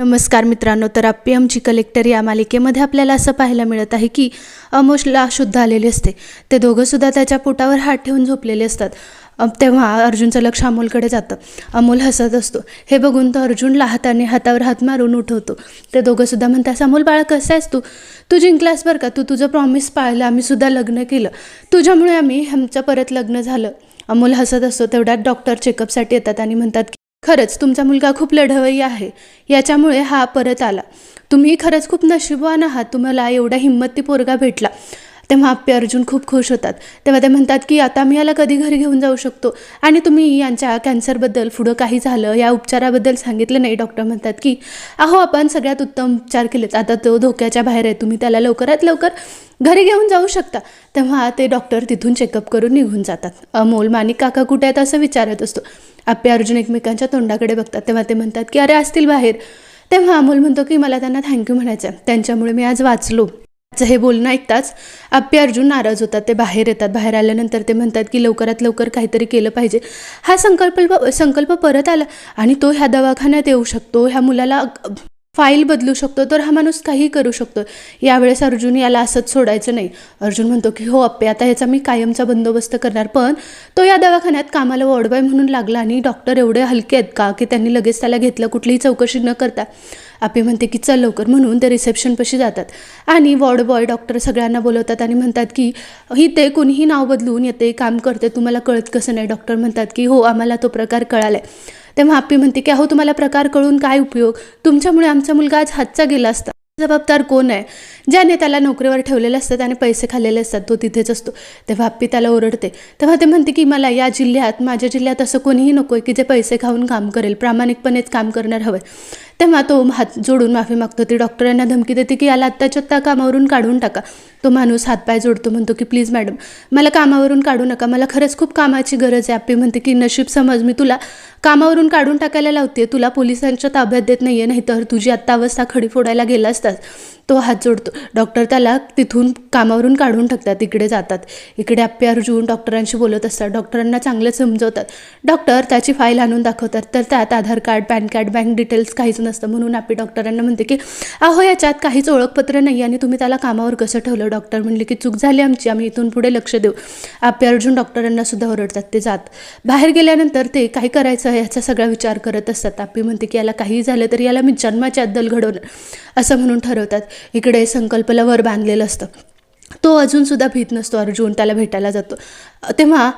नमस्कार मित्रांनो तर आप्पी आमची कलेक्टर या मालिकेमध्ये आपल्याला असं पाहायला मिळत आहे की अमोशला शुद्ध आलेली असते. ते दोघंसुद्धा त्याच्या पोटावर हात ठेवून झोपलेले असतात. तेव्हा अर्जुनचं लक्ष अमोलकडे जातं. अमोल हसत असतो. हे बघून तो अर्जुनला हाताने हातावर हात मारून उठवतो. ते दोघंसुद्धा म्हणतात अमोल बाळा कसं आहेस तू? तू जिंकलास बरं का? तू तुझं प्रॉमिस पाळलं. आम्ही सुद्धा लग्न केलं. तुझ्यामुळे आम्ही आमचं परत लग्न झालं. अमोल हसत असतो. तेवढ्यात डॉक्टर चेकअपसाठी येतात आणि म्हणतात की खरंच तुमचा मुलगा खूप लढवई आहे. याच्यामुळे हा परत आला. तुम्ही खरंच खूप नशिबवान आहात. तुम्हाला एवढा हिंमती पोरगा भेटला. तेव्हा आप्पे अर्जुन खूप खुश होतात. तेव्हा ते म्हणतात की आता मी याला कधी घरी घेऊन जाऊ शकतो? आणि तुम्ही यांच्या कॅन्सरबद्दल पुढं काही झालं या उपचाराबद्दल सांगितलं नाही. डॉक्टर म्हणतात की अहो आपण सगळ्यात उत्तम उपचार केलेत. आता तो धोक्याच्या बाहेर आहे. तुम्ही त्याला लवकरात लवकर घरी घेऊन जाऊ शकता. तेव्हा ते डॉक्टर तिथून चेकअप करून निघून जातात. अमोल माणिक काका कुठे आहेत असं विचारत असतो. आप्पे अर्जुन एकमेकांच्या तोंडाकडे बघतात. तेव्हा ते म्हणतात की अरे असतील बाहेर. तेव्हा अमोल म्हणतो की मला त्यांना थँक्यू म्हणायचं आहे त्यांच्यामुळे मी आज वाचलो. हे बोलणं ऐकताच आप्पे अर्जुन नाराज होतात. ते बाहेर येतात. बाहेर आल्यानंतर ते म्हणतात की लवकरात लवकर काहीतरी केलं पाहिजे. हा संकल्प संकल्प परत आला आणि तो ह्या दवाखान्यात येऊ शकतो. ह्या मुलाला फाईल बदलू शकतो. तर हा माणूस काही करू शकतो. यावेळेस अर्जुन याला असंच सोडायचं नाही. अर्जुन म्हणतो की हो अप्पे आता ह्याचा मी कायमचा बंदोबस्त करणार पण तो या दवाखान्यात कामाला वॉर्डबॉय म्हणून लागला आणि डॉक्टर एवढे हलके आहेत का की त्यांनी लगेच त्याला घेतलं. कुठलीही चौकशी न करता. आपे म्हणते की चल लवकर म्हणून ते रिसेप्शनपाशी जातात. आणि वॉर्ड बॉय डॉक्टर सगळ्यांना बोलवतात आणि म्हणतात की ही ते कोणीही नाव बदलून येते काम करते तुम्हाला कळत कसं नाही? डॉक्टर म्हणतात की हो आम्हाला तो प्रकार कळाला आहे तेव्हा आप्पी म्हणते की अहो तुम्हाला प्रकार कळून काय उपयोग? तुमच्यामुळे आमचा मुलगा आज हातचा गेला असता. जबाबदार कोण आहे? ज्याने त्याला नोकरीवर ठेवलेले असतात आणि पैसे खाल्लेले असतात तो तिथेच असतो. तेव्हा आप्पी त्याला ओरडते. तेव्हा ते म्हणते की मला या जिल्ह्यात माझ्या जिल्ह्यात असं कोणीही नको आहे की जे पैसे खाऊन काम करेल प्रामाणिकपणेच काम करणार हवं तेव्हा तो हात जोडून माफी मागतो. ती डॉक्टरांना धमकी देते की याला आत्ताच्या आत्ता कामावरून काढून टाका. तो माणूस हातपाय जोडतो म्हणतो की प्लीज मॅडम मला कामावरून काढू नका. मला खरंच खूप कामाची गरज आहे आपली. म्हणते की नशीब समज मी तुला कामावरून काढून टाकायला लावते तुला पोलिसांच्या ताब्यात देत नाही आहे नाहीतर तुझी आत्ता अवस्था खडी फोडायला गेला असतास तो हात जोडतो. डॉक्टर त्याला तिथून कामावरून काढून टाकतात इकडे जातात. इकडे आप्पे अर्जुन डॉक्टरांशी बोलत असतात. डॉक्टरांना चांगले समजवतात. डॉक्टर त्याची फाईल आणून दाखवतात. तर त्यात Aadhaar card PAN card bank details काहीच नसतं. म्हणून आपली डॉक्टरांना म्हणते की अहो याच्यात काहीच ओळखपत्र नाही आणि तुम्ही त्याला कामावर कसं ठेवलं? डॉक्टर म्हणले की चूक झाली आमची. आम्ही इथून पुढे लक्ष देऊ. आप्पे अर्जुन डॉक्टरांना सुद्धा ओरडतात. ते जात. बाहेर गेल्यानंतर ते काय करायचं याचा सगळा विचार करत असतात. आपी म्हणते की याला काही झालं तर याला मी जन्माची अद्दल घडवणार असं म्हणून ठरवतात. इकडे संकल्पला वर बांधलेलं असतं. तो अजूनसुद्धा भीत नसतो अर्जुन त्याला भेटायला जातो. तेव्हा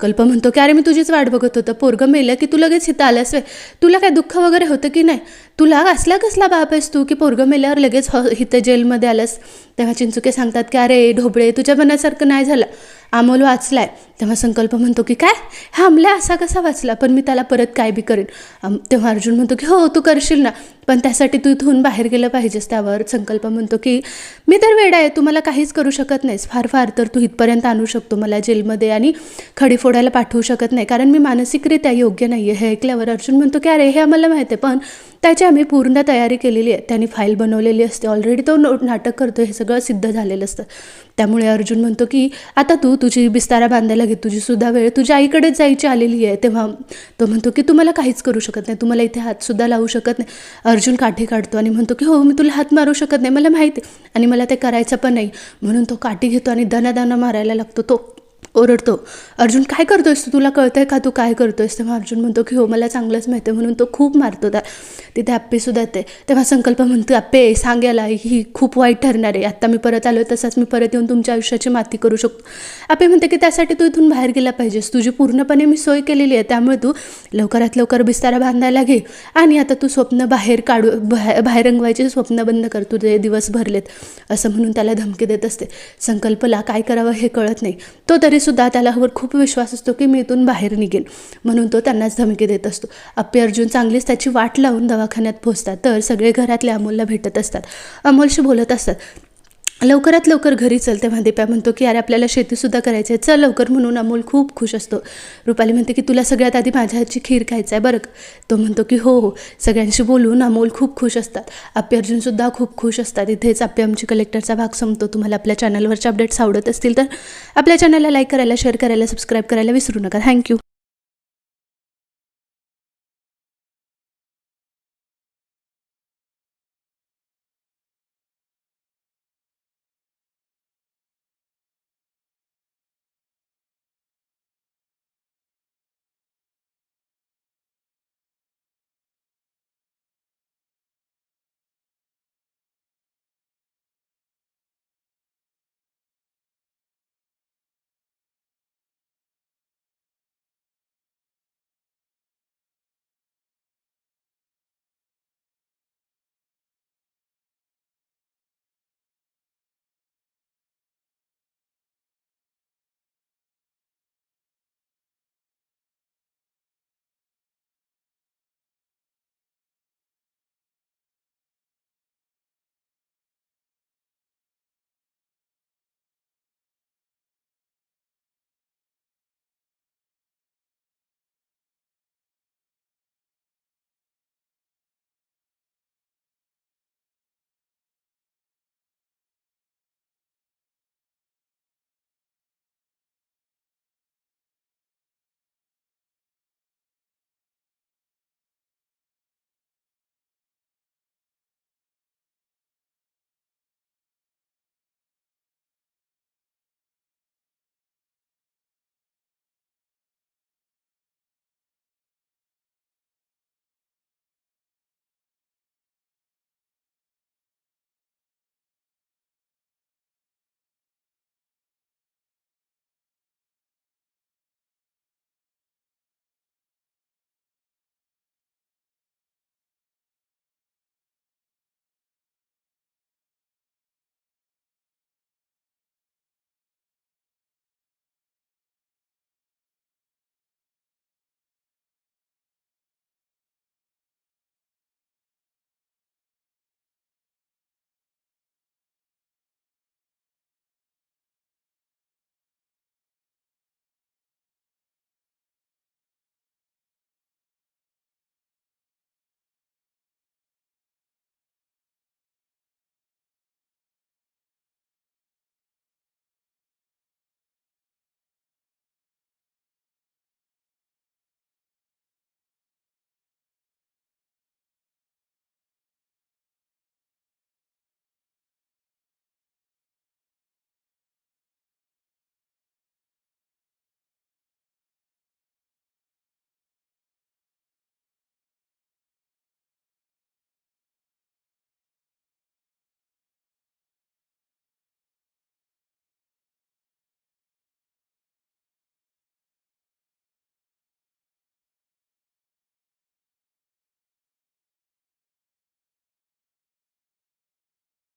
कल्प म्हणतो की अरे मी तुझीच वाट बघत होतं. पोरगं मेलं की तू लगेच इथं आलंस वे तुला काय दुःख वगैरे होतं की नाही? तुला असला कसला बाप आहेस तू की पोरगं मेल्यावर लगेच ह इथं जेलमध्ये आलंस? तेव्हा चिंचुके सांगतात की अरे ढोबळे तुझ्या मनासारखं नाही झालं. अमोल वाचलाय. तेव्हा संकल्प म्हणतो की काय? हा आमल्या असा कसा वाचला? पण मी त्याला परत काय बी करेन. तेव्हा अर्जुन म्हणतो की हो तू करशील ना. पण त्यासाठी तू इथून बाहेर गेलं पाहिजेस त्यावर. संकल्प म्हणतो की मी तर वेडा आहे. तू मला काहीच करू शकत नाहीस. फार फार तर तू इथपर्यंत आणू शकतो मला जेलमध्ये आणि खडी फोडायला पाठवू शकत नाही. कारण मी मानसिकरित्या योग्य नाही आहे हे ऐकल्यावर अर्जुन म्हणतो की अरे हे आम्हाला माहिती आहे. पण त्याची आम्ही पूर्ण तयारी केलेली आहे. त्याने फाईल बनवलेली असते. ऑलरेडी तो नो नाटक करतो हे सगळं सिद्ध झालेलं असतं. त्यामुळे अर्जुन म्हणतो की आता तू तुझी बिस्तारा बांधायला घे. तुझी सुद्धा वेळ तुझ्या आईकडेच जायची आलेली आहे. तेव्हा तो म्हणतो की तुम्हाला काहीच करू शकत नाही. तुम्हाला इथे हातसुद्धा लावू शकत नाही. अर्जुन काठी काढतो आणि म्हणतो की हो मी तुला हात मारू शकत नाही. मला माहिती आहे. आणि मला ते करायचं पण नाही. म्हणून तो काठी घेतो आणि दनादाना मारायला लागतो. तो ओरडतो अर्जुन काय करतोयस तू? तुला कळतंय का तू काय करतोयस? तेव्हा अर्जुन म्हणतो की हो मला चांगलंच माहिती आहे. म्हणून तो खूप मारतो त्या तिथे आप्पेसुद्धा येते. तेव्हा संकल्प म्हणतो आप्पे सांगायला ही खूप वाईट ठरणार आहे. आत्ता मी परत आलो तसाच मी परत येऊन तुमच्या आयुष्याची माती करू शकतो. आप्पे म्हणते की त्यासाठी तू इथून बाहेर गेला पाहिजेस. तुझी पूर्णपणे मी सोय केलेली आहे. त्यामुळे तू लवकरात लवकर बिस्तारा बांधायला घे. आणि आता तू स्वप्न बाहेर काढू बाहेर बाहेर रंगवायचे स्वप्न बंद कर. तुझे दिवस भरलेत. असं म्हणून त्याला धमकी देत असते. संकल्पला काय करावं हे कळत नाही. तो तरी तरीसुद्धा त्यालावर खूप विश्वास असतो की मी इथून बाहेर निघेन म्हणून तो त्यांनाच धमकी देत असतो. अप्पे अर्जुन चांगलीच त्याची वाट लावून दवाखान्यात पोहोचतात. तर सगळे घरातल्या अमोलला भेटत असतात. अमोलशी बोलत असतात लवकरात लवकर घरी चल तेव्हा दीपा म्हणतो की अरे आपल्याला शेतीसुद्धा करायची आहे चल लवकर. म्हणून अमोल खूप खुश असतो. रुपाली म्हणते की तुला सगळ्यात आधी माझ्या हातची खीर खायचं आहे बरं तो म्हणतो की हो हो. सगळ्यांशी बोलून अमोल खूप खुश असतात. आप्पे अर्जुनसुद्धा खूप खुश असतात. इथेच आप्पे आमची कलेक्टरचा भाग संपतो. तुम्हाला आपल्या चॅनलवरचे अपडेट्स आवडत असतील तर आपल्या चॅनलला लाईक करायला शेअर करायला सबस्क्राईब करायला विसरू नका. थँक्यू